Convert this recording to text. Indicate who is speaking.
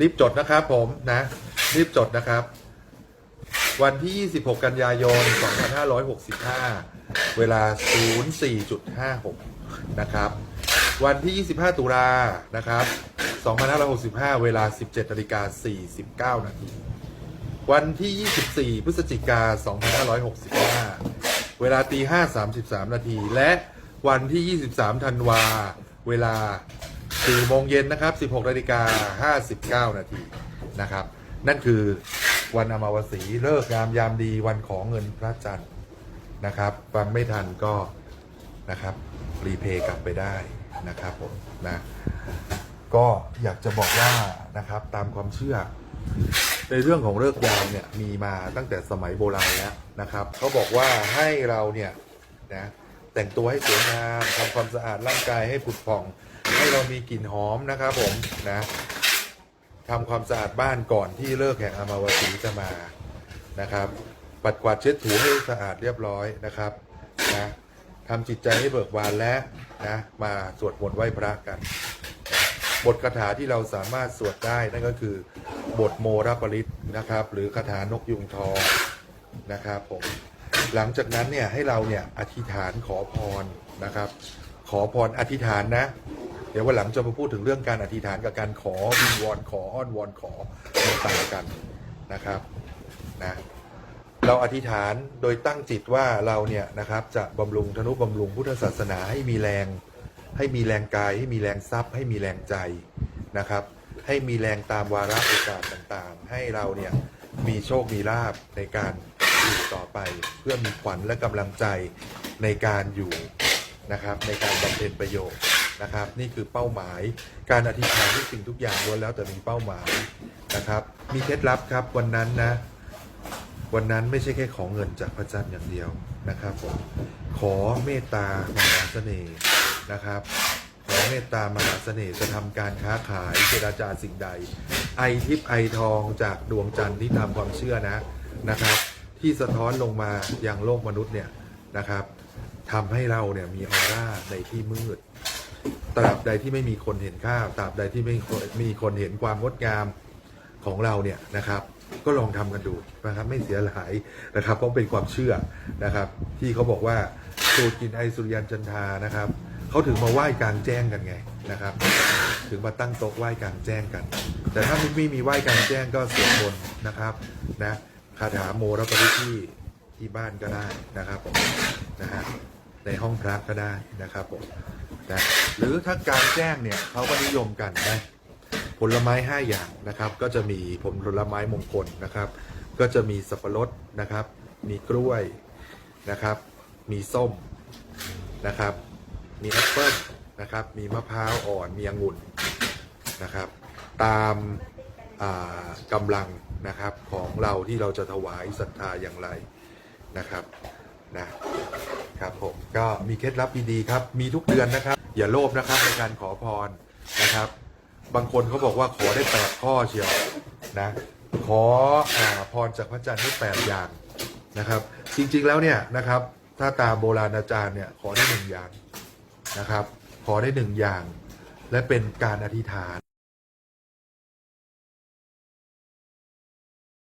Speaker 1: รีบจดนะครับผมนะ รีบจดนะครับ วันที่ 26 กันยายน 2565 เวลา 04.56 นะครับ วันที่ 25 ตุลานะครับ 2565 เวลา 17นาฬิกา49 นาที วันที่ 24 พฤศจิกา 2565 เวลาตี5 33 นาที และวันที่ 23 ธันวา เวลา 4โมงเย็นนะครับ16นาฬิกา59นาทีนะครับ นั่นคือวันอมาวสีเลิกงามยามดีวันของเงินพระจันทร์นะครับ ฟังไม่ทันก็นะครับ รีเพย์กลับไปได้นะครับผมนะก็อยากจะบอกว่านะครับตามความเชื่อ ในเรื่องของเลิกยามเนี่ยมีมาตั้งแต่สมัยโบราณแล้วนะครับเขาบอกว่าให้เราเนี่ยนะ แต่งตัวให้สวยงามทำความสะอาดร่างกายให้ผุดผ่อง ให้เรามีกลิ่นหอมนะครับผมนะทำความสะอาดบ้านก่อนที่เลิกแห่งอมาวสีจะมานะครับ ปัดกวาดเช็ดถูให้สะอาดเรียบร้อยนะครับนะทำจิตใจให้เบิกบานและนะมาสวดมนต์ไหว้พระกันบทคาถาที่เราสามารถสวดได้นั่นก็คือบทโมรปริตนะครับ หรือคาถานกยุงทองนะครับผม หลังจากนั้นเนี่ยให้เราเนี่ยอธิษฐานขอพรนะครับ ขอพรอธิษฐานนะ เดี๋ยววันหลังจะมาพูดถึงเรื่องการอธิษฐานกับการขอวิงวอนขออ้อนวอนขอต่างกันนะครับนะเราอธิษฐานโดยตั้งจิตว่าเราเนี่ยนะครับจะบำรุงธนุบำรุงพุทธศาสนาให้มีแรง ให้มีแรงกาย ให้มีแรงทรัพย์ ให้มีแรงใจนะครับ ให้มีแรงตามวาระโอกาสต่างๆ ให้เราเนี่ยมีโชค มีลาบในการ อยู่ต่อไป เพื่อมีขวัญและกำลังใจในการอยู่นะครับในการบำเพ็ญประโยชน์นะครับ นี่คือเป้าหมายการอธิษฐานทุกสิ่งทุกอย่างล้วนแล้วแต่มีเป้าหมายนะครับ มีเคล็ดลับครับวันนั้นนะ วันนั้นไม่ใช่แค่ของเงินจากพระจันทร์อย่างเดียวนะครับผมขอเมตตามหาเสน่ห์นะครับ ขอเมตตามหาเสน่ห์จะทำการค้าขายเจราจาสิ่งใด ไอทิพย์ไอทองจากดวงจันทร์ที่ตามความเชื่อนะนะครับ ที่สะท้อนลงมาอยังโลกมนุษย์เนี่ยนะครับทำให้เราเนี่ยมีออร่าในที่มืด ตราบใดที่ไม่มีคนเห็นค่า ตราบใดที่ไม่มีคนเห็นความงดงามของเราเนี่ยนะครับ ก็ลองทำกันดูนะครับไม่เสียหายนะครับเพราะเป็นความเชื่อนะครับ ที่เขาบอกว่าสูตรกินไอสุริยันจันทานะครับเขาถึงมาไหว้กลางแจ้งกันไงนะครับ ถึงมาตั้งโต๊ะไหว้กลางแจ้งกัน แต่ถ้าไม่มีไหว้กลางแจ้งก็สวดมนต์นะครับนะ คาถาโมรปริที่ที่บ้านก็ได้นะครับผมนะฮะในห้องพระก็ได้นะครับผมนะหรือถ้ากลางแจ้งเนี่ยเขาก็นิยมกันนะผลไม้ 5 อย่างนะครับ ก็จะมีผลผลไม้มงคลนะครับ ก็จะมีสับปะรดนะครับ มีกล้วยนะครับ มีส้มนะครับ มีแอปเปิ้ลนะครับ มีมะพร้าวอ่อนมีองุ่นนะครับ ตาม กำลังนะครับของเราที่เราจะถวายศรัทธาอย่างไรนะครับนะครับผมก็มีเคล็ดลับดีๆครับ มีทุกเดือนนะครับ อย่าโลภนะครับในการขอพรนะครับ บางคนเขาบอกว่าขอได้แปดข้อเชียวนะขออพรจากพระจันทร์ได้แปดอย่างนะครับ จริงๆแล้วเนี่ยนะครับ ถ้าตามโบราณอาจารย์เนี่ยขอได้หนึ่งอย่างนะครับ ขอได้หนึ่งอย่าง และเป็นการอธิษฐาน